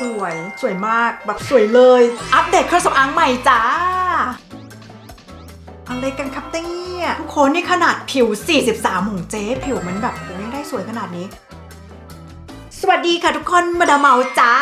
สวย สวยมากแบบสวยเลย อัปเดตเครื่องสำอางใหม่จ้าอะไรกันครับเนี่ยทุกคนนี่ขนาดผิว 43ของเจ๊ผิวมันแบบโอ้ยังได้สวยขนาดนี้ สวัสดีค่ะทุกคนมาดามเมาจ้า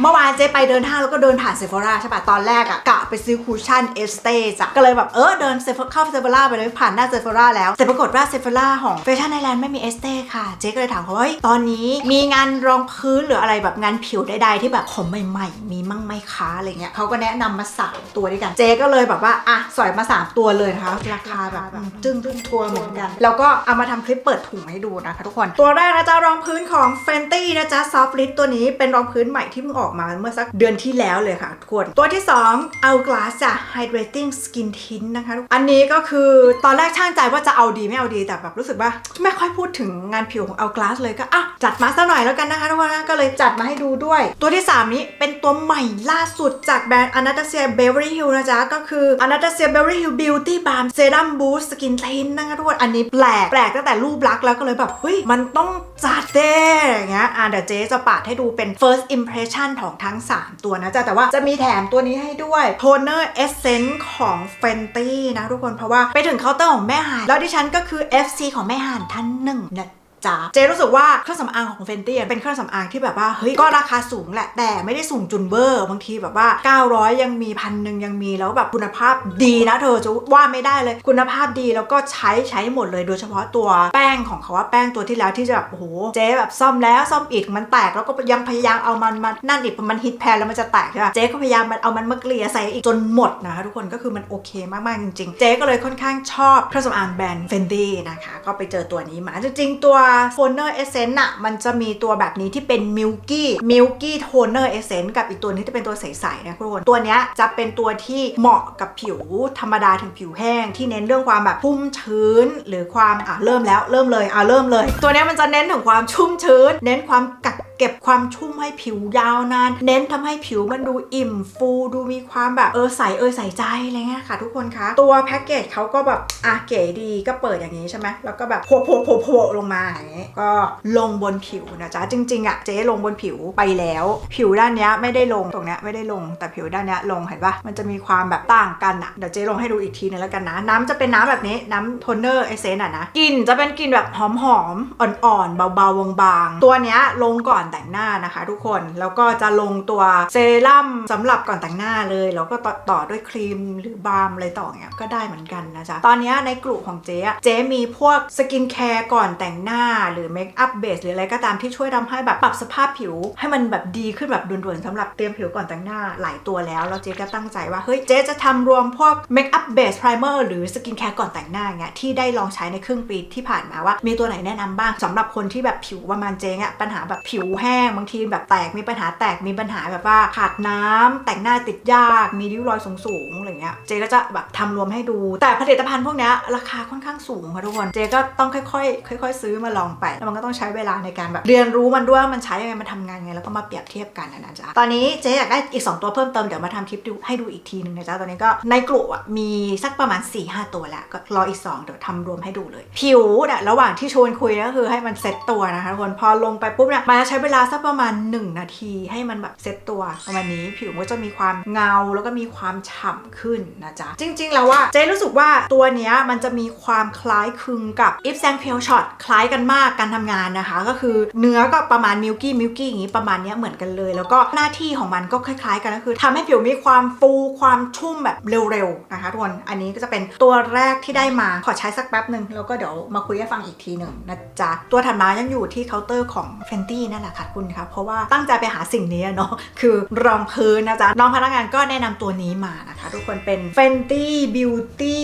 เมื่อวานเจ๊ไปเดินห้างแล้วก็เดินผ่านเซฟ h ราใช่ปะตอนแรกอะกะไปซื้อคูชั่นเอสเตจ้ะก็เลยแบบเออเดินเซฟเข้าเซฟ h ราไปเลยผ่านหน้าเซฟ h ราแล้วแต่ปรากฏว่าเซฟ h ราของแฟชั่นไอแลนด์ไม่มีเอสเตค่ะ เจ๊ก็เลยถามเขาว่าเฮ้ยตอนนี้มีงานรองพื้นหรืออะไรแบบงานผิวใดๆที่แบบผมใหม่ๆ มีมั่งไหมคะอะไรเงี้ยเขาก็แนะนำมาสามตัวด้วยกันเจ๊ก็เลยแบบว่าอะสอยมาสามตัวเลยนะคะราคาแบบจึ้งจึ้งทัวร์เหมือนกัน แล้วก็เอามาทำคลิปเปิดถุงให้ดูนะคะทุกคนตัวแรกนะจ๊ะรองพื้นของ Fenty นะจ๊ะ Soft Lid ตัวนี้เป็นรองพื้นใหม่ที่เพิ่งออกออกมาเมื่อสักเดือนที่แล้วเลยค่ะทุกคน ตัวที่2 Hourglass จ้ะ Hydrating Skin Tint นะคะอันนี้ก็คือตอนแรกช่างใจว่าจะเอาดีไม่เอาดีแต่แบบรู้สึกว่าไม่ค่อยพูดถึงงานผิวของ Hourglass เลยก็อะจัดมาสักหน่อยแล้วกันนะคะทุกคนก็เลยจัดมาให้ดูด้วย ตัวที่ 3 นี้เป็นตัวใหม่ล่าสุดจากแบรนด์ Anastasia Beverly Hills นะจ๊ะก็คือ Anastasia Beverly Hills Beauty Balm Serum Boost Skin Tint นะคะทุกคนอันนี้แปลกแปลกตั้งแต่รูปลักษณ์แล้วก็เลยแบบเฮ้ยมันต้อง จัดเด้อย่างเงี้ยอะเดี๋ยวเจ๊จะปาดให้ดูเป็น first impression ของทั้ง 3 ตัวนะจ๊ะ แต่ว่าจะมีแถมตัวนี้ให้ด้วย toner essence ของ Fenty นะทุกคนเพราะว่าไปถึงเคาน์เตอร์ของแม่หานแล้วดิฉันก็คือ FC ของแม่หานท่านหนึ่งนะ จ้าเจรู้สึกว่าเครื่องสำอางของเฟนตี้เป็นเครื่องสำอางที่แบบว่าเฮ้ยก็ราคาสูงแหละแต่ไม่ได้สูงจุนเวอร์บางทีแบบว่า 900 ยังมีพันหนึ่งยังมีแล้วแบบคุณภาพดีนะเธอจะว่าไม่ได้เลยคุณภาพดีแล้วก็ใช้ใช้หมดเลยโดยเฉพาะตัวแป้งของเขาว่าแป้งตัวที่แล้วที่จะแบบโอ้โหเจ๊แบบซ่อมแล้วซ่อมอีกมันแตกแล้วก็ยังพยายามเอามันมานั่นอีกมันฮิตแพนแล้วมันจะแตกใช่ป่ะเจ๊ก็พยายามมันเอามันมาเกลี่ยใส่อีกจนหมดนะคะทุกคนก็คือมันโอเคมากๆจริงๆ เจ๊ก็เลยค่อนข้างชอบเครื่องสำอางแบรนด์เฟนดี้นะคะก็ไปเจอตัวนี้มาจริงๆตัว Toner Essence อะมันจะมีตัวแบบนี้ที่เป็น Milky Milky Toner Essence กับอีกตัวนี้จะเป็นตัวใสๆนะทุกคนตัวเนี้ยจะเป็นตัวที่เหมาะกับผิวธรรมดาถึงผิวแห้งที่เน้นเรื่องความแบบชุ่มชื้น หรือความอะเริ่มแล้วเริ่มเลยอะเริ่มเลย ตัวเนี้ยมันจะเน้นถึงความชุ่มชื้น เน้นความกัก เก็บความชุ่มให้ผิวยาวนาน เน้นทำให้ผิวมันดูอิ่มฟูดูมีความแบบเออใสเออใสใจอะไรเงี้ยค่ะ ทุกคนคะตัวแพ็กเกจเขาก็แบบอะเก๋ดีก็เปิดอย่างนี้ใช่ไหมแล้วก็แบบโผล่โผล่โผล่ลงมาอย่างนี้ก็ลงบนผิวนะจ๊ะจริง ๆอะเจ๊ลงบนผิวไปแล้ว ผิวด้านเนี้ยไม่ได้ลงตรงเนี้ยไม่ได้ลงแต่ผิวด้านเนี้ยลงเห็นปะมันจะมีความแบบต่างกันอะเดี๋ยวเจ๊ลงให้ดูอีกทีนึงแล้วกันนะ น้ำจะเป็นน้ำแบบนี้น้ำโทนเนอร์เอเซนอะนะกลิ่นจะเป็นกลิ่นแบบหอมๆอ่อนๆเบาๆบางๆตัวเนี้ยลงก่อนแต่งหน้านะคะ ทุกคนแล้วก็จะลงตัวเซรั่มสำหรับก่อนแต่งหน้าเลยแล้วก็ต่อตอด้วยครีมหรือบาล์มอะไรต่อเงี้ยก็ได้เหมือนกันนะจ๊ะตอนนี้ในกลุ่มของเจ๊เจ๊มีพวกสกินแคร์ก่อนแต่งหน้าหรือเมคอัพเบสหรืออะไรก็ตามที่ช่วยทำให้แบบปรับสภาพผิว ให้มันแบบดีขึ้นแบบด่วนๆสำหรับเตรียมผิวก่อนแต่งหน้าหลายตัวแล้วแล้วเจ๊ก็ตั้งใจว่าเฮ้ยเจ๊จะทำรวมพวกเมคอัพเบสไพรเมอร์หรือสกินแคร์ก่อนแต่งหน้าเงี้ยที่ได้ลองใช้ในครึ่งปีที่ผ่านมาว่า มีตัวไหนแนะนำบ้างสำหรับคนที่แบบผิวประมาณเจ๊อะปัญหาแบบผิวแห้งบางทีแบบแตกมีปัญหาแตกมีปัญหาแบบว่าขาดน้ำแต่งหน้าติดยากมีริ้วรอยสูงๆอะไรเงี้ยเจ๊ก็จะแบบทำรวมให้ดู แต่ผลิตภัณฑ์พวกนี้ราคาค่อนข้างสูงค่ะทุกคนเจ๊ก็ต้องค่อยๆค่อย ๆ ซื้อมาลองไปแล้วมันก็ต้องใช้เวลาในการแบบเรียนรู้มันด้วยว่ามันใช้ยังไงมันทำงานยังไงแล้วก็มาเปรียบเทียบกันนะจ๊ะตอนนี้เจ๊อยากได้อีก 2 ตัวเพิ่มเติมเดี๋ยวมาทำคลิปดูให้ดูอีกทีหนึ่งนะจ๊ะตอนนี้ก็ในกลุ่มอะมีสักประมาณ4-5ตัวแล้วก็รออีก 2 เดี๋ยวทำรวมให้ดูเลย ผิวเนี่ยระหว่างที่ชวนคุยก็คือให้มันเซ็ตตัวนะคะทุกคนพอลงไปปุ๊บเนี่ยมันจะใช้เวลาสักประมาณ 1 นาทีให้มันแบบเซ็ตตัวประมาณนี้ผิวก็จะมีความเงาแล้วก็มีความฉ่ำขึ้นนะจ๊ะ จริง ๆ แล้วว่าเจ๊รู้สึกว่าตัวเนี้ยมันจะมีความคล้ายคลึงกับ Ip Saint Peel Shot คล้ายกันมากการทำงานนะคะ ก็คือเนื้อก็ประมาณมิลกี้มิลกี้อย่างนี้ประมาณเนี้ยเหมือนกันเลย แล้วก็หน้าที่ของมันก็คล้าย ๆ กันก็คือทำให้ผิวมีความฟูความชุ่มแบบเร็วๆนะคะทุกคนอันนี้ก็จะเป็นตัวแรกที่ได้มาขอใช้สักแป๊บหนึ่งแล้วก็เดี๋ยวมาคุยให้ฟังอีกทีหนึ่งนะจ๊ะตัวถัดมายังอยู่ที่เคาน์เตอร์ของ Fenty นั่นแหละค่ะคุณคะเพราะว่าตั้งใจไปหาสิ่งนี้เนาะคือรองพื้นนะจ๊ะน้องพนักงานก็แนะนำตัวนี้มานะคะ ทุกคนเป็น Fenty Beauty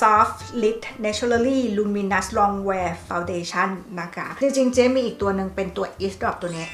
Soft Lit Naturally Luminous Longwear Foundation นะคะจริงๆเจ๊มีอีกตัวหนึ่งเป็นตัว East Drop ตัวนี้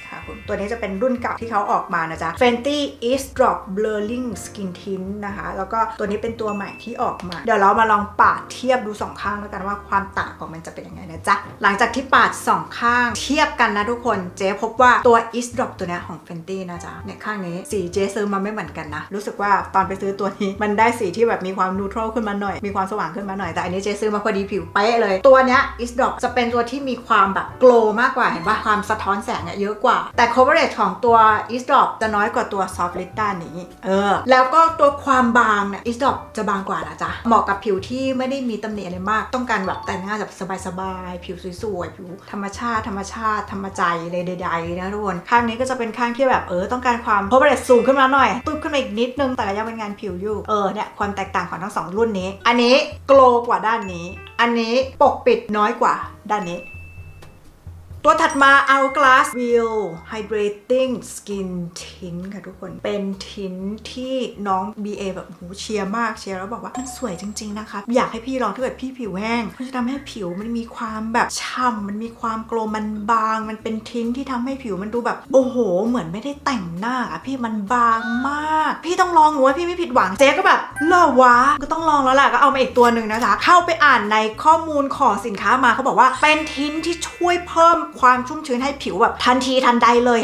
ตัวนี้จะเป็นรุ่นเก่าที่เขาออกมานะจ๊ะ Fenty East Drop Blurring Skin Tint นะคะ แล้วก็ตัวนี้เป็นตัวใหม่ที่ออกมา เดี๋ยวเรามาลองปาดเทียบดูสองข้างแล้วกันว่าความต่างของมันจะเป็นยังไงนะจ๊ะ หลังจากที่ปาดสองข้างเทียบกันนะทุกคน เจ๊พบว่าตัว East Drop ตัวนี้ของ Fenty นะจ๊ะเนี่ยข้างนี้สีเจ๊ซื้อมาไม่เหมือนกันนะ รู้สึกว่าตอนไปซื้อตัวนี้มันได้สีที่แบบมีความนูทรลขึ้นมาหน่อย มีความสว่างขึ้นมาหน่อย แต่อันนี้เจ๊ซื้อมาพอดีผิวเป๊ะเลย ตัวเนี้ยอิสดอกจะเป็นตัวที่มีความแบบโกลมากกว่าเห็นปะความสะท้อนแสงเยอะกว่าแต่ coverage ของตัวอิสดอกจะน้อยกว่าตัว soft lid ด้านนี้ เออ แล้วก็ตัวความบางเนี่ยอิสดอกจะบางกว่านะจ๊ะ เหมาะกับผิวที่ไม่ได้มีตำหนิอะไรมาก ต้องการแบบแต่งหน้าแบบสบายๆ ผิวสวยๆ ผิวธรรมชาติธรรมชาติธรรมใจเลยใดๆนะทุกคนข้างนี้ก็จะเป็นข้างที่แบบเออต้องการความ coverage สูงขึ้นมาหน่อย ตุ๊บขึ้นมาอีกนิดนึงแต่ก็ยังเป็นงานผิวอยู่ เออเนี่ยความแตกต่างของทั้งสองรุ่นนี้ อันนี้โกลกว่าด้านนี้ อันนี้ปกปิดน้อยกว่าด้านนี้ ตัวถัดมา Hourglass Wheel Hydrating Skin Tint ค่ะทุกคนเป็นทินที่น้อง BA แบบโหเชียร์มากเชียร์แล้วบอกว่ามันสวยจริง ๆ นะคะ อยากให้พี่ลองถ้าเกิดพี่ผิวแห้งมันจะทำให้ผิวมันมีความแบบฉ่ำมันมีความโกลมมันบาง มันเป็นทินที่ทำให้ผิวมันดูแบบ โอ้โห เหมือนไม่ได้แต่งหน้าอะพี่มันบางมาก พี่ต้องลองหนูว่าพี่ไม่ผิดหวังเจ๊ก็แบบเหรอวะก็ต้องลองแล้วแหละก็เอามาอีกตัวหนึ่งนะคะ เข้าไปอ่านในข้อมูลของสินค้ามาเขาบอกว่าเป็นทินที่ช่วยเพิ่มความชุ่มชื้นให้ผิวแบบทันทีทันใดเลย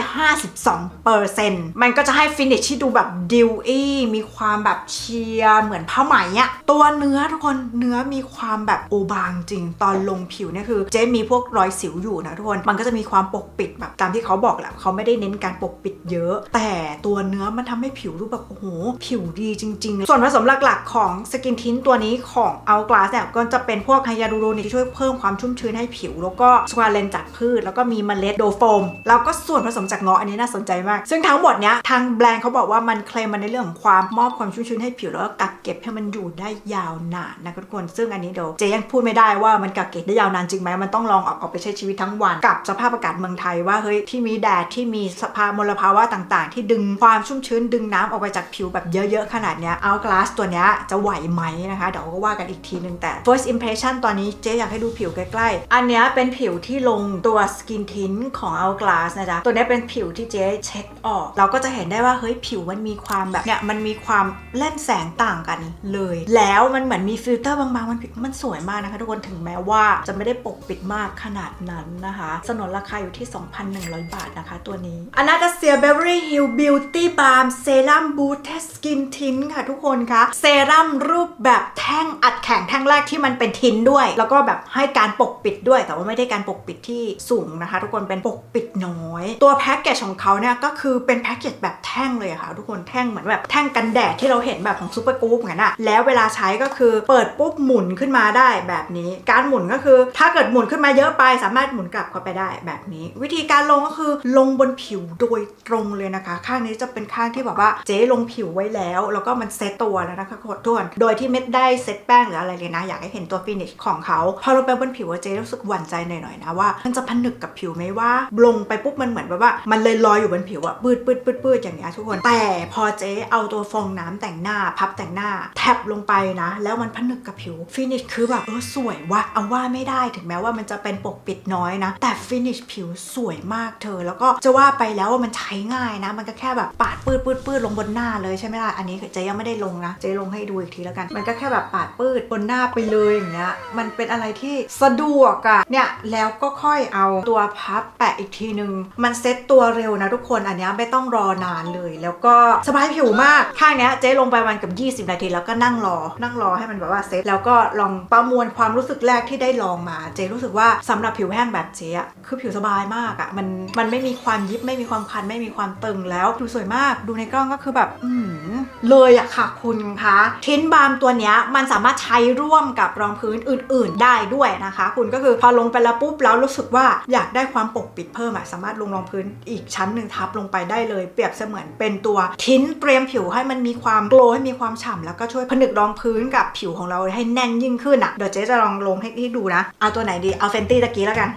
52%มันก็จะให้ฟินิชที่ดูแบบดิวอี้มีความแบบเชียร์เหมือนผ้าไหมอะตัวเนื้อทุกคนเนื้อมีความแบบโอบางจริง ตอนลงผิวเนี่ยคือ เจ๊มีพวกรอยสิวอยู่นะทุกคน มันก็จะมีความปกปิดแบบตามที่เขาบอกแหละเขาไม่ได้เน้นการปกปิดเยอะ แต่ตัวเนื้อมันทำให้ผิวดูแบบโอ้โหผิวดีจริง ๆ ส่วนผสมหลักๆของสกินทินตัวนี้ของ Hourglass เนี่ยก็จะเป็นพวกไฮยาลูโรนิกที่ช่วยเพิ่มความชุ่มชื้นให้ผิว แล้วก็สควาเลนจากพืชแล้วก็มีเมล็ดโดโฟม แล้วก็ส่วนผสมจากเงาะอันนี้น่าสนใจมาก ซึ่งทั้งหมดเนี้ยทางแบรนด์เขาบอกว่ามันเคลมมันในเรื่องของความมอบความชุ่มชื้นให้ผิวแล้วก็กักเก็บให้มันอยู่ได้ยาวนานนะทุกคน ซึ่งอันนี้เดี๋ยวเจยังพูดไม่ได้ว่ามันกักเก็บได้ยาวนานจริงไหมมันต้องลองออกออกไปใช้ชีวิตทั้งวันกับสภาพอากาศเมืองไทยว่าเฮ้ยที่มีแดดที่มีสภาพมลภาวะต่างๆ ที่ดึงความชุ่มชื้นดึงน้ำออกไปจากผิวแบบเยอะๆขนาดเนี้ย Hourglass ตัวเนี้ยจะไหวไหมนะคะเดี๋ยวก็ว่ากันอีกทีนึงแต่ first impression ตอนนี้เจ๊อยากให้ดูผิวใกล้ๆ อันเนี้ยเป็นผิวที่ลงตัว skin tint ของ Hourglass นะจ๊ะ ตัวนี้เป็นผิวที่เจ๊เช็คออก เราก็จะเห็นได้ว่าเฮ้ยผิวมันมีความแบบเนี่ยมันมีความเล่นแสงต่างกันเลย แล้วมันเหมือนมีฟิลเตอร์บางๆ มันมันสวยมากนะคะทุกคนถึงแม้ว่าจะไม่ได้ปกปิดมากขนาดนั้นนะคะ สนนราคาอยู่ที่ 2,100 บาทนะคะตัวนี้ a n a t a s i a Beverly Hills Beauty Balm Serum Boost Skin Tint ค่ะทุกคนคะเซรั่มรูปแบบแท่งอัดแข็งแท่งแรกที่มันเป็นทินด้วย แล้วก็แบบให้การปกปิดด้วย แต่ว่าไม่ได้การปกปิดที่สูงนะคะ ทุกคนเป็นปกปิดน้อย ตัวแพ็กเกจของเขาเนี่ยก็คือเป็นแพ็กเกจแบบแท่งเลยะค่ะ ทุกคนแท่งเหมือนแบบแท่งกันแดดที่เราเห็นแบบของซูเปอร์กรุ๊ปเหมือนอะแล้วเวลาใช้ก็คือเปิดปุ๊บหมุนขึ้นมาได้แบบนี้ การหมุนก็คือ ถ้าเกิดหมุนขึ้นมาเยอะไป สามารถหมุนกลับเข้าไปได้แบบนี้ วิธีการลงก็คือลงบนผิวโดยตรงเลยนะคะ ข้างนี้จะเป็นข้างที่แบบว่าเจ๊ลงผิวไว้แล้ว แล้วก็มันเซตตัวแล้วนะคะทุกคนโดยที่ไม่ได้เซตแป้งหรืออะไรเลยนะ อยากให้เห็นตัวฟินิชของเขาพอลงไปบนผิวเจ๊รู้สึกหวั่นใจหน่อยๆนะว่ามันจะผนกกับผิวไหมว่าลงไปปุ๊บมันเหมือนแบบว่า มันเลยลอยอยู่บนผิวอะปืดปืดปืดปืดอย่างเงี้ยทุกคน แต่พอเจ๊เอาตัวฟองน้ำแต่งหน้าพับแต่งหน้า แทบลงไปนะ แล้วมันผนึกกับผิวฟินิชคือแบบเออสวยว่ะเอาว่าไม่ได้ถึงแม้ว่ามันจะเป็นปกปิดน้อยนะ แต่ฟินิชผิวสวยมากเธอ แล้วก็จะว่าไปแล้วว่ามันใช้ง่ายนะ มันก็แค่แบบปาดปืดปืดปืดลงบนหน้าเลยใช่ไหมล่ะอันนี้เจ๊ยังไม่ได้ลงนะเจ๊ลงให้ดูอีกทีแล้วกัน มันก็แค่แบบปาดปืดบนหน้าไปเลยอย่างเงี้ยมันเป็นอะไรที่สะดวกอะเนี่ยแล้วก็ค่อยเอาตัวพับแปะอีกทีนึง มันเซ็ตตัวเร็วนะทุกคนอันนี้ไม่ต้องรอนานเลย แล้วก็สบายผิวมากข้างเนี้ยเจ๊ลงไปวันกับ 20 นาทีแล้วก็นั่งรอ นั่งรอให้มันแบบว่าเซ็ตแล้วก็ลองประมวลความรู้สึกแรกที่ได้ลองมา เจ๊รู้สึกว่าสำหรับผิวแห้งแบบเจ๊อะคือผิวสบายมากอะมันมันไม่มีความยิบไม่มีความคันไม่มีความตึงแล้วผิวสวยมากดูในกล้องก็คือแบบอืมเลยอะค่ะคุณคะทินบาล์มตัวเนี้ยมันสามารถใช้ร่วมกับรองพื้นอื่น ๆ ได้ด้วยนะคะ คุณก็คือพอลงไปแล้วปุ๊บแล้วรู้สึกว่าอยากได้ความปกปิดเพิ่มอะสามารถลงรองพื้นอีกชั้นหนึ่งทับลงไปได้เลย เปรียบเสมือนเป็นตัวทินเตรียมผิวให้มันมีความโกลว์ให้มีความฉ่ำแล้วก็ช่วยผนึกรองพื้นกับผิวของเราให้แน่นยิ่งขึ้นอะเดี๋ยวเจ๊จะลองลงให้ให้ดูนะ เอาตัวไหนดีเอาเฟนตี้ตะกี้แล้วกัน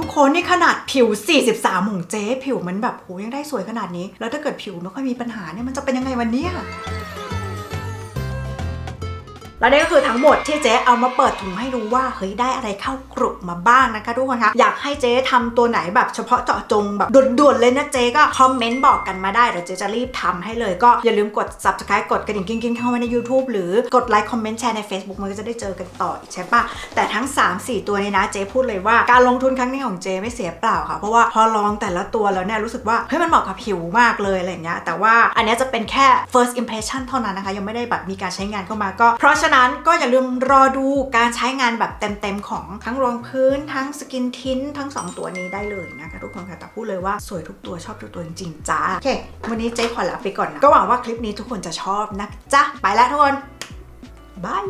ทุกคนนี่ขนาดผิว 43ของเจ๊ ผิวมันแบบโหยังได้สวยขนาดนี้ แล้วถ้าเกิดผิวไม่ค่อยมีปัญหาเนี่ยมันจะเป็นยังไงวันนี้ แล้วนี่ก็คือทั้งหมดที่เจ๊เอามาเปิดถุงให้ดูว่าเฮ้ยได้อะไรเข้ากรุบมาบ้างนะคะทุกคนคะอยากให้เจ๊ทำตัวไหนแบบเฉพาะเจาะจงแบบด่วนๆเลยนะเจ๊ก็คอมเมนต์บอกกันมาได้เดี๋ยวเจ๊จะรีบทำให้เลยก็อย่าลืมกด subscribe กดกระดิ่งกิ้งๆเข้ามาใน YouTube หรือกดไลค์คอมเมนต์แชร์ใน Facebook มันก็จะได้เจอกันต่ออีกใช่ปะแต่ทั้ง 3-4 ตัวนี้นะเจ๊พูดเลยว่าการลงทุนครั้งนี้ของเจ๊ไม่เสียเปล่าค่ะ เพราะว่าพอลองแต่ละตัวแล้วเนี่ยรู้สึกว่าเฮ้ยมันเหมาะกับผิวมากเลยอะไรเงี้ยแต่ว่าอันนี้จะเป็นแค่ first impression เท่านั้นนะคะยังไม่ได้แบบมีการใช้งานเข้ามาก็เพราะฉะนั้นก็อย่าลืมรอดูการใช้งานแบบเต็มๆของทั้งรองพื้นทั้งสกินทินทั้ง 2 ตัวนี้ได้เลยนะคะทุกคนค่ะแต่พูดเลยว่าสวยทุกตัวชอบทุกตัวจริงๆจ้าโอเควันนี้เจ๊ขอลาไปก่อนนะก็หวังว่าคลิปนี้ทุกคนจะชอบนะจ๊ะไปแล้วทุกคนบาย